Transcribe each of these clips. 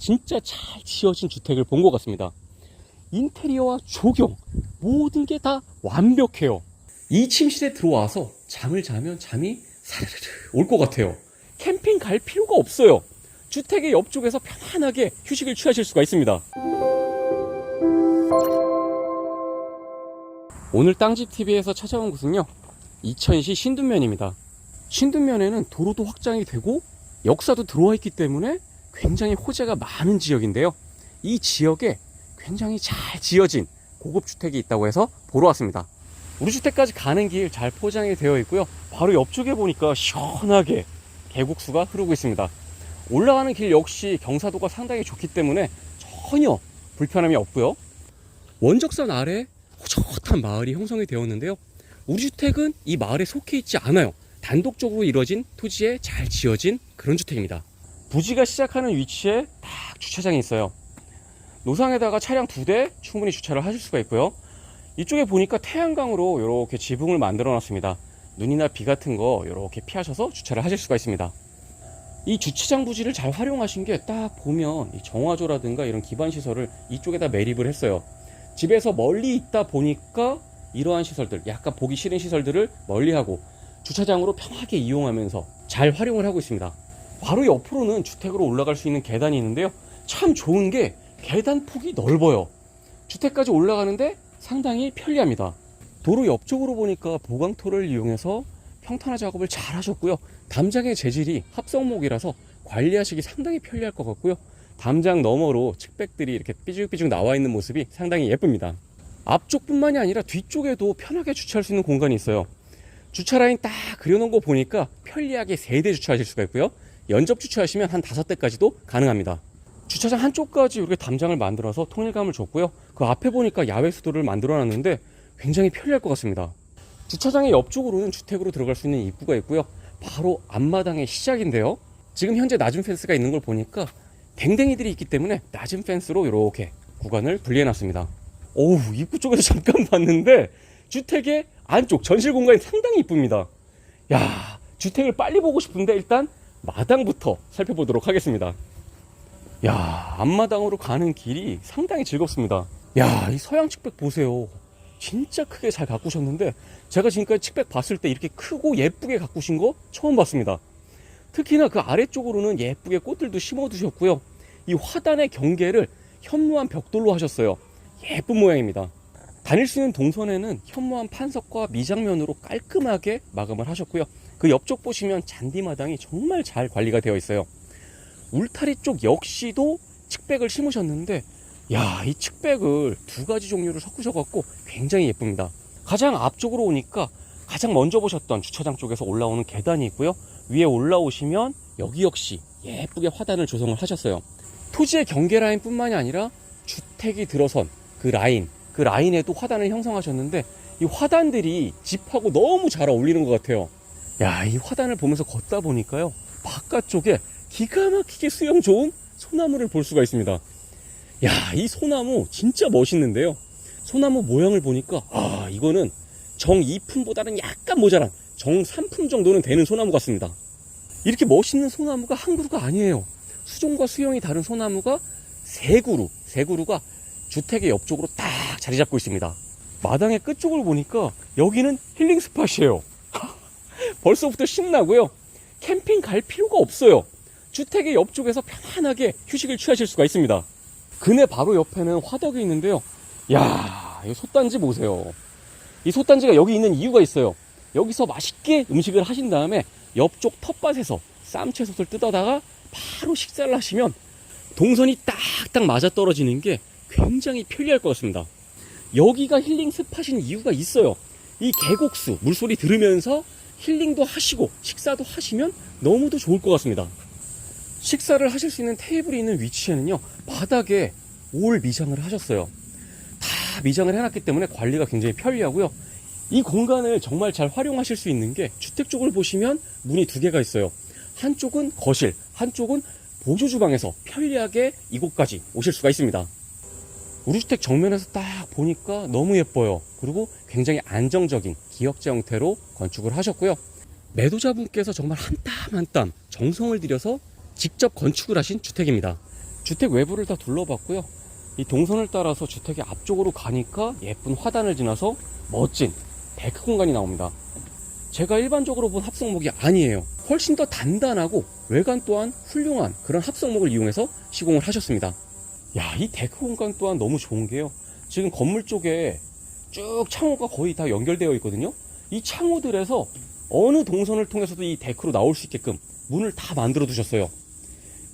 진짜 잘 지어진 주택을 본 것 같습니다. 인테리어와 조경 모든 게 다 완벽해요. 이 침실에 들어와서 잠을 자면 잠이 사르르 올 것 같아요. 캠핑 갈 필요가 없어요. 주택의 옆쪽에서 편안하게 휴식을 취하실 수가 있습니다. 오늘 땅집TV에서 찾아온 곳은요, 이천시 신둔면입니다. 신둔면에는 도로도 확장이 되고 역사도 들어와 있기 때문에 굉장히 호재가 많은 지역인데요. 이 지역에 굉장히 잘 지어진 고급 주택이 있다고 해서 보러 왔습니다. 우리 주택까지 가는 길 잘 포장이 되어 있고요. 바로 옆쪽에 보니까 시원하게 계곡수가 흐르고 있습니다. 올라가는 길 역시 경사도가 상당히 좋기 때문에 전혀 불편함이 없고요. 원적산 아래 호젓한 마을이 형성이 되었는데요. 우리 주택은 이 마을에 속해 있지 않아요. 단독적으로 이루어진 토지에 잘 지어진 그런 주택입니다. 부지가 시작하는 위치에 딱 주차장이 있어요. 노상에다가 차량 두 대 충분히 주차를 하실 수가 있고요. 이쪽에 보니까 태양광으로 이렇게 지붕을 만들어 놨습니다. 눈이나 비 같은 거 이렇게 피하셔서 주차를 하실 수가 있습니다. 이 주차장 부지를 잘 활용하신 게 딱 보면 이 정화조라든가 이런 기반 시설을 이쪽에다 매립을 했어요. 집에서 멀리 있다 보니까 이러한 시설들, 약간 보기 싫은 시설들을 멀리하고 주차장으로 편하게 이용하면서 잘 활용을 하고 있습니다. 바로 옆으로는 주택으로 올라갈 수 있는 계단이 있는데요. 참 좋은 게 계단 폭이 넓어요. 주택까지 올라가는데 상당히 편리합니다. 도로 옆쪽으로 보니까 보강토를 이용해서 평탄화 작업을 잘 하셨고요. 담장의 재질이 합성목이라서 관리하시기 상당히 편리할 것 같고요. 담장 너머로 측백들이 이렇게 삐죽삐죽 나와 있는 모습이 상당히 예쁩니다. 앞쪽뿐만이 아니라 뒤쪽에도 편하게 주차할 수 있는 공간이 있어요. 주차 라인 딱 그려놓은 거 보니까 편리하게 3대 주차하실 수가 있고요. 연접 주차하시면 한 5대까지도 가능합니다. 주차장 한쪽까지 이렇게 담장을 만들어서 통일감을 줬고요. 그 앞에 보니까 야외 수도를 만들어 놨는데 굉장히 편리할 것 같습니다. 주차장의 옆쪽으로는 주택으로 들어갈 수 있는 입구가 있고요. 바로 앞마당의 시작인데요. 지금 현재 낮은 펜스가 있는 걸 보니까 댕댕이들이 있기 때문에 낮은 펜스로 이렇게 구간을 분리해 놨습니다. 오우, 입구 쪽에서 잠깐 봤는데 주택의 안쪽 전실 공간이 상당히 이쁩니다. 야, 주택을 빨리 보고 싶은데 일단 마당부터 살펴보도록 하겠습니다. 야, 앞마당으로 가는 길이 상당히 즐겁습니다. 야, 이 서양 측백 보세요. 진짜 크게 잘 가꾸셨는데 제가 지금까지 측백 봤을 때 이렇게 크고 예쁘게 가꾸신 거 처음 봤습니다. 특히나 그 아래쪽으로는 예쁘게 꽃들도 심어 두셨고요. 이 화단의 경계를 현무암 벽돌로 하셨어요. 예쁜 모양입니다. 다닐 수 있는 동선에는 현무암 판석과 미장면으로 깔끔하게 마감을 하셨고요. 그 옆쪽 보시면 잔디마당이 정말 잘 관리가 되어 있어요. 울타리 쪽 역시도 측백을 심으셨는데 야, 이 측백을 두 가지 종류를 섞으셔 갖고 굉장히 예쁩니다. 가장 앞쪽으로 오니까 가장 먼저 보셨던 주차장 쪽에서 올라오는 계단이 있고요. 위에 올라오시면 여기 역시 예쁘게 화단을 조성을 하셨어요. 토지의 경계 라인 뿐만이 아니라 주택이 들어선 그 라인, 그 라인에도 화단을 형성하셨는데 이 화단들이 집하고 너무 잘 어울리는 것 같아요. 야, 이 화단을 보면서 걷다 보니까요. 바깥쪽에 기가 막히게 수영 좋은 소나무를 볼 수가 있습니다. 야, 이 소나무 진짜 멋있는데요. 소나무 모양을 보니까 아, 이거는 정 2품보다는 약간 모자란 정 3품 정도는 되는 소나무 같습니다. 이렇게 멋있는 소나무가 한 그루가 아니에요. 수종과 수영이 다른 소나무가 세 그루, 세 그루가 주택의 옆쪽으로 딱 자리 잡고 있습니다. 마당의 끝쪽을 보니까 여기는 힐링 스팟이에요. 벌써부터 신나고요. 캠핑 갈 필요가 없어요. 주택의 옆쪽에서 편안하게 휴식을 취하실 수가 있습니다. 그네 바로 옆에는 화덕이 있는데요. 야, 이 솥단지 보세요. 이 솥단지가 여기 있는 이유가 있어요. 여기서 맛있게 음식을 하신 다음에 옆쪽 텃밭에서 쌈채솥을 뜯어다가 바로 식사를 하시면 동선이 딱딱 맞아 떨어지는 게 굉장히 편리할 것 같습니다. 여기가 힐링 스팟인 이유가 있어요. 이 계곡수 물소리 들으면서 힐링도 하시고 식사도 하시면 너무도 좋을 것 같습니다. 식사를 하실 수 있는 테이블이 있는 위치에는요, 바닥에 올 미장을 하셨어요. 다 미장을 해놨기 때문에 관리가 굉장히 편리하고요. 이 공간을 정말 잘 활용하실 수 있는 게 주택 쪽을 보시면 문이 두 개가 있어요. 한쪽은 거실, 한쪽은 보조 주방에서 편리하게 이곳까지 오실 수가 있습니다. 우리 주택 정면에서 딱 보니까 너무 예뻐요. 그리고 굉장히 안정적인 기역자 형태로 건축을 하셨고요. 매도자분께서 정말 한 땀 한 땀 정성을 들여서 직접 건축을 하신 주택입니다. 주택 외부를 다 둘러봤고요. 이 동선을 따라서 주택의 앞쪽으로 가니까 예쁜 화단을 지나서 멋진 데크 공간이 나옵니다. 제가 일반적으로 본 합성목이 아니에요. 훨씬 더 단단하고 외관 또한 훌륭한 그런 합성목을 이용해서 시공을 하셨습니다. 야, 이 데크 공간 또한 너무 좋은 게요. 지금 건물 쪽에 쭉 창호가 거의 다 연결되어 있거든요. 이 창호들에서 어느 동선을 통해서도 이 데크로 나올 수 있게끔 문을 다 만들어 두셨어요.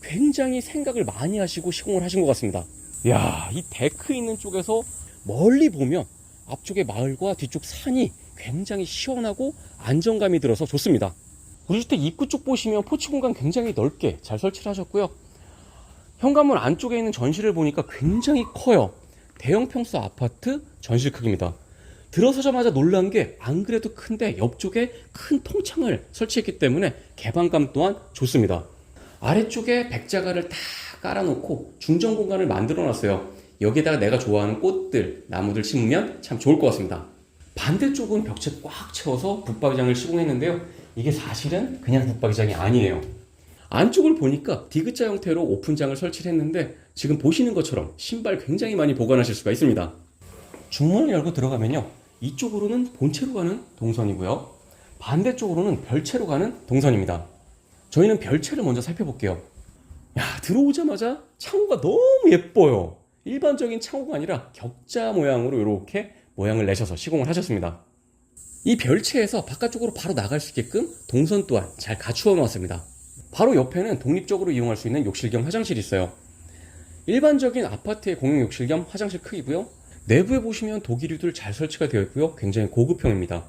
굉장히 생각을 많이 하시고 시공을 하신 것 같습니다. 야, 이 데크 있는 쪽에서 멀리 보면 앞쪽의 마을과 뒤쪽 산이 굉장히 시원하고 안정감이 들어서 좋습니다. 우리 주택 입구 쪽 보시면 포치 공간 굉장히 넓게 잘 설치를 하셨고요. 현관문 안쪽에 있는 전실을 보니까 굉장히 커요. 대형 평수 아파트 전실 크기입니다. 들어서자마자 놀란 게 안 그래도 큰데 옆쪽에 큰 통창을 설치했기 때문에 개방감 또한 좋습니다. 아래쪽에 백자가를 다 깔아놓고 중정 공간을 만들어 놨어요. 여기에다가 내가 좋아하는 꽃들, 나무들 심으면 참 좋을 것 같습니다. 반대쪽은 벽체 꽉 채워서 붙박이장을 시공했는데요. 이게 사실은 그냥 붙박이장이 아니에요. 안쪽을 보니까 디귿자 형태로 오픈장을 설치를 했는데 지금 보시는 것처럼 신발 굉장히 많이 보관하실 수가 있습니다. 중문을 열고 들어가면요. 이쪽으로는 본체로 가는 동선이고요. 반대쪽으로는 별채로 가는 동선입니다. 저희는 별채를 먼저 살펴볼게요. 야, 들어오자마자 창호가 너무 예뻐요. 일반적인 창호가 아니라 격자 모양으로 이렇게 모양을 내셔서 시공을 하셨습니다. 이 별채에서 바깥쪽으로 바로 나갈 수 있게끔 동선 또한 잘 갖추어 놓았습니다. 바로 옆에는 독립적으로 이용할 수 있는 욕실 겸 화장실이 있어요. 일반적인 아파트의 공용 욕실 겸 화장실 크기고요. 내부에 보시면 독일유들 잘 설치가 되어 있고요. 굉장히 고급형입니다.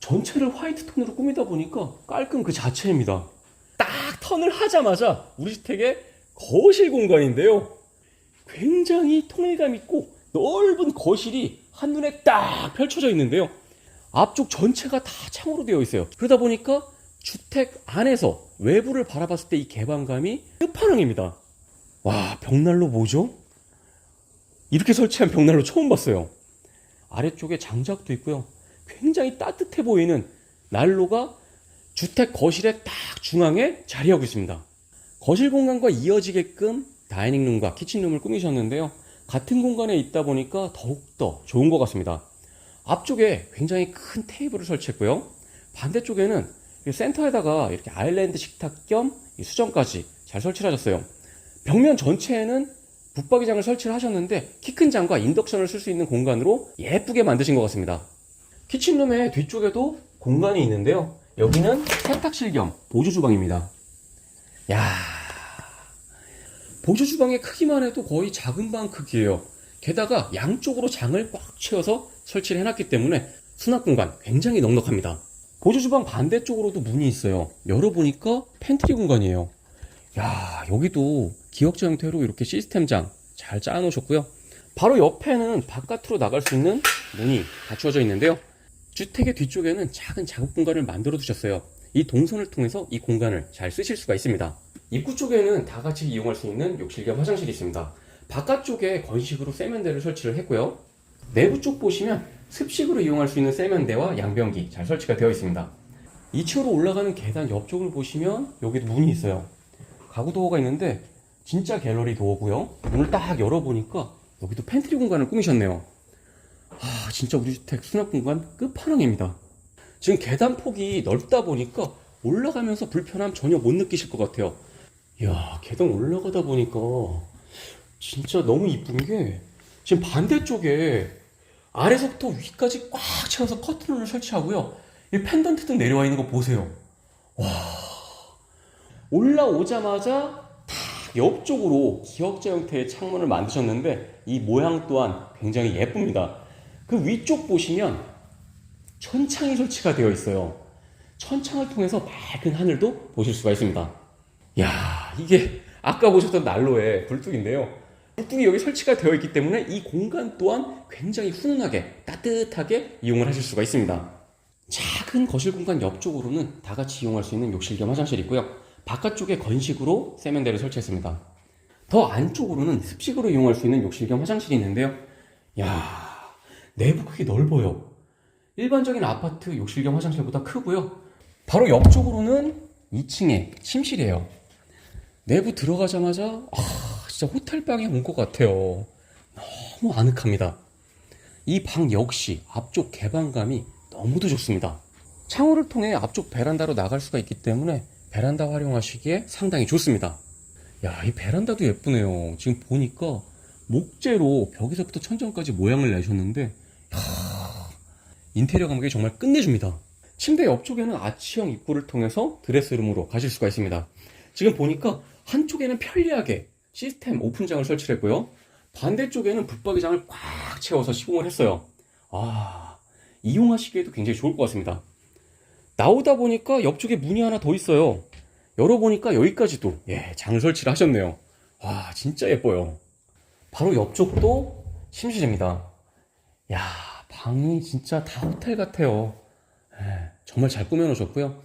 전체를 화이트 톤으로 꾸미다 보니까 깔끔 그 자체입니다. 딱 턴을 하자마자 우리 주택의 거실 공간인데요. 굉장히 통일감 있고 넓은 거실이 한눈에 딱 펼쳐져 있는데요. 앞쪽 전체가 다 창으로 되어 있어요. 그러다 보니까 주택 안에서 외부를 바라봤을 때 이 개방감이 끝판왕입니다. 와, 벽난로 뭐죠? 이렇게 설치한 벽난로 처음 봤어요. 아래쪽에 장작도 있고요. 굉장히 따뜻해 보이는 난로가 주택 거실의 딱 중앙에 자리하고 있습니다. 거실 공간과 이어지게끔 다이닝룸과 키친룸을 꾸미셨는데요. 같은 공간에 있다 보니까 더욱더 좋은 것 같습니다. 앞쪽에 굉장히 큰 테이블을 설치했고요. 반대쪽에는 이 센터에다가 이렇게 아일랜드 식탁 겸이 수정까지 잘 설치를 하셨어요. 벽면 전체에는 붙박이장을 설치를 하셨는데 키 큰 장과 인덕션을 쓸 수 있는 공간으로 예쁘게 만드신 것 같습니다. 키친룸의 뒤쪽에도 공간이 있는데요. 여기는 세탁실 겸 보조 주방입니다. 야 보조 주방의 크기만 해도 거의 작은 방 크기예요. 게다가 양쪽으로 장을 꽉 채워서 설치를 해놨기 때문에 수납 공간 굉장히 넉넉합니다. 보조 주방 반대쪽으로도 문이 있어요. 열어보니까 팬트리 공간이에요. 야 여기도 기역자 형태로 이렇게 시스템장 잘 짜놓으셨고요. 바로 옆에는 바깥으로 나갈 수 있는 문이 갖추어져 있는데요. 주택의 뒤쪽에는 작은 작업 공간을 만들어 두셨어요. 이 동선을 통해서 이 공간을 잘 쓰실 수가 있습니다. 입구 쪽에는 다 같이 이용할 수 있는 욕실 겸 화장실이 있습니다. 바깥쪽에 건식으로 세면대를 설치를 했고요. 내부 쪽 보시면 습식으로 이용할 수 있는 세면대와 양변기 잘 설치가 되어 있습니다. 2층으로 올라가는 계단 옆쪽을 보시면 여기도 문이 있어요. 가구 도어가 있는데 진짜 갤러리 도어고요. 문을 딱 열어보니까 여기도 팬트리 공간을 꾸미셨네요. 아 진짜 우리 주택 수납 공간 끝판왕입니다. 지금 계단 폭이 넓다 보니까 올라가면서 불편함 전혀 못 느끼실 것 같아요. 이야 계단 올라가다 보니까 진짜 너무 이쁜 게 지금 반대쪽에 아래서부터 위까지 꽉 채워서 커튼을 설치하고요. 이 펜던트 등 내려와 있는 거 보세요. 와 올라오자마자 탁 옆쪽으로 기역자 형태의 창문을 만드셨는데 이 모양 또한 굉장히 예쁩니다. 그 위쪽 보시면 천창이 설치가 되어 있어요. 천창을 통해서 맑은 하늘도 보실 수가 있습니다. 야 이게 아까 보셨던 난로의 불뚝인데요. 불뚝이 여기 설치가 되어 있기 때문에 이 공간 또한 굉장히 훈훈하게 따뜻하게 이용을 하실 수가 있습니다. 작은 거실 공간 옆쪽으로는 다 같이 이용할 수 있는 욕실 겸 화장실이 있고요. 바깥쪽에 건식으로 세면대를 설치했습니다. 더 안쪽으로는 습식으로 이용할 수 있는 욕실 겸 화장실이 있는데요. 야 내부 크기 넓어요. 일반적인 아파트 욕실 겸 화장실보다 크고요. 바로 옆쪽으로는 2층에 침실이에요. 내부 들어가자마자 아, 진짜 호텔방에 온 것 같아요. 너무 아늑합니다. 이 방 역시 앞쪽 개방감이 너무도 좋습니다. 창호를 통해 앞쪽 베란다로 나갈 수가 있기 때문에 베란다 활용하시기에 상당히 좋습니다. 야, 이 베란다도 예쁘네요. 지금 보니까 목재로 벽에서부터 천장까지 모양을 내셨는데, 야, 인테리어 감각이 정말 끝내줍니다. 침대 옆쪽에는 아치형 입구를 통해서 드레스룸으로 가실 수가 있습니다. 지금 보니까 한쪽에는 편리하게 시스템 오픈장을 설치를 했고요. 반대쪽에는 붙박이장을 꽉 채워서 시공을 했어요. 아, 이용하시기에도 굉장히 좋을 것 같습니다. 나오다 보니까 옆쪽에 문이 하나 더 있어요. 열어보니까 여기까지도 예, 장을 설치를 하셨네요. 와, 진짜 예뻐요. 바로 옆쪽도 침실입니다. 야, 방이 진짜 다 호텔 같아요. 예, 정말 잘 꾸며놓으셨고요.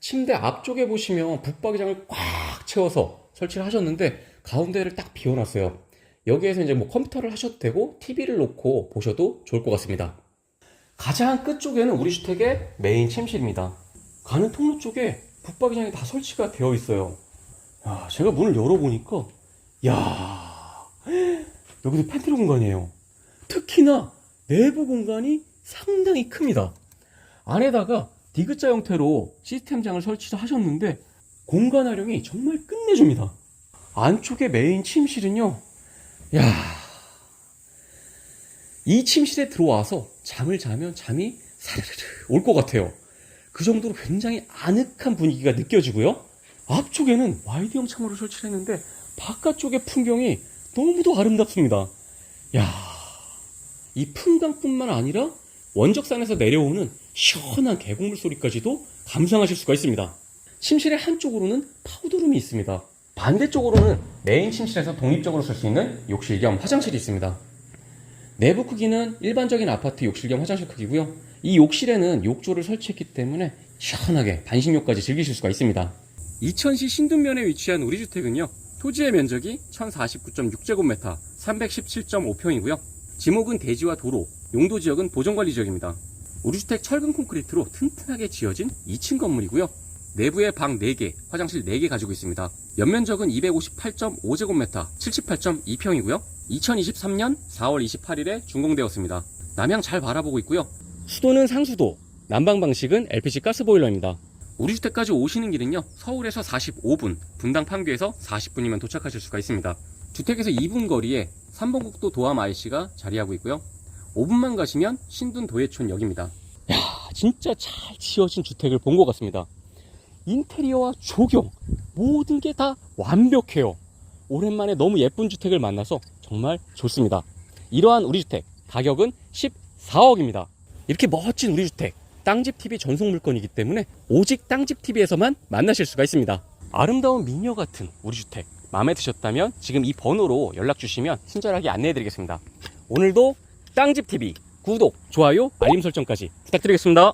침대 앞쪽에 보시면 붙박이장을 꽉 채워서 설치를 하셨는데 가운데를 딱 비워놨어요. 여기에서 이제 뭐 컴퓨터를 하셔도 되고 TV를 놓고 보셔도 좋을 것 같습니다. 가장 끝쪽에는 우리 주택의 메인 침실입니다. 가는 통로 쪽에 붙박이장이 다 설치가 되어 있어요. 야, 제가 문을 열어보니까, 야 여기도 팬트리 공간이에요. 특히나 내부 공간이 상당히 큽니다. 안에다가 디귿자 형태로 시스템장을 설치를 하셨는데, 공간 활용이 정말 끝내줍니다. 안쪽에 메인 침실은요, 야, 이 침실에 들어와서 잠을 자면 잠이 사르르르 올 것 같아요. 그 정도로 굉장히 아늑한 분위기가 느껴지고요. 앞쪽에는 와이드형 창호를 설치를 했는데 바깥쪽의 풍경이 너무도 아름답습니다. 야, 이 풍광뿐만 아니라 원적산에서 내려오는 시원한 계곡물 소리까지도 감상하실 수가 있습니다. 침실의 한쪽으로는 파우더룸이 있습니다. 반대쪽으로는 메인 침실에서 독립적으로 쓸 수 있는 욕실 겸 화장실이 있습니다. 내부 크기는 일반적인 아파트 욕실 겸 화장실 크기고요. 이 욕실에는 욕조를 설치했기 때문에 시원하게 반신욕까지 즐기실 수가 있습니다. 이천시 신둔면에 위치한 우리 주택은요. 토지의 면적이 1049.6제곱미터, 317.5평이고요. 지목은 대지와 도로, 용도 지역은 보전관리 지역입니다. 우리 주택 철근 콘크리트로 튼튼하게 지어진 2층 건물이고요. 내부에 방 4개, 화장실 4개 가지고 있습니다. 연면적은 258.5제곱미터, 78.2평이고요. 2023년 4월 28일에 준공되었습니다. 남향 잘 바라보고 있고요. 수도는 상수도, 난방 방식은 LPG 가스보일러입니다. 우리 주택까지 오시는 길은요, 서울에서 45분, 분당 판교에서 40분이면 도착하실 수가 있습니다. 주택에서 2분 거리에 3번국도 도암 IC가 자리하고 있고요. 5분만 가시면 신둔 도예촌역입니다. 야, 진짜 잘 지어진 주택을 본 것 같습니다. 인테리어와 조경 모든 게 다 완벽해요. 오랜만에 너무 예쁜 주택을 만나서 정말 좋습니다. 이러한 우리 주택 가격은 14억입니다. 이렇게 멋진 우리 주택 땅집 TV 전속 물건이기 때문에 오직 땅집 TV에서만 만나실 수가 있습니다. 아름다운 미녀 같은 우리 주택 마음에 드셨다면 지금 이 번호로 연락 주시면 친절하게 안내해 드리겠습니다. 오늘도 땅집 TV 구독, 좋아요, 알림 설정까지 부탁드리겠습니다.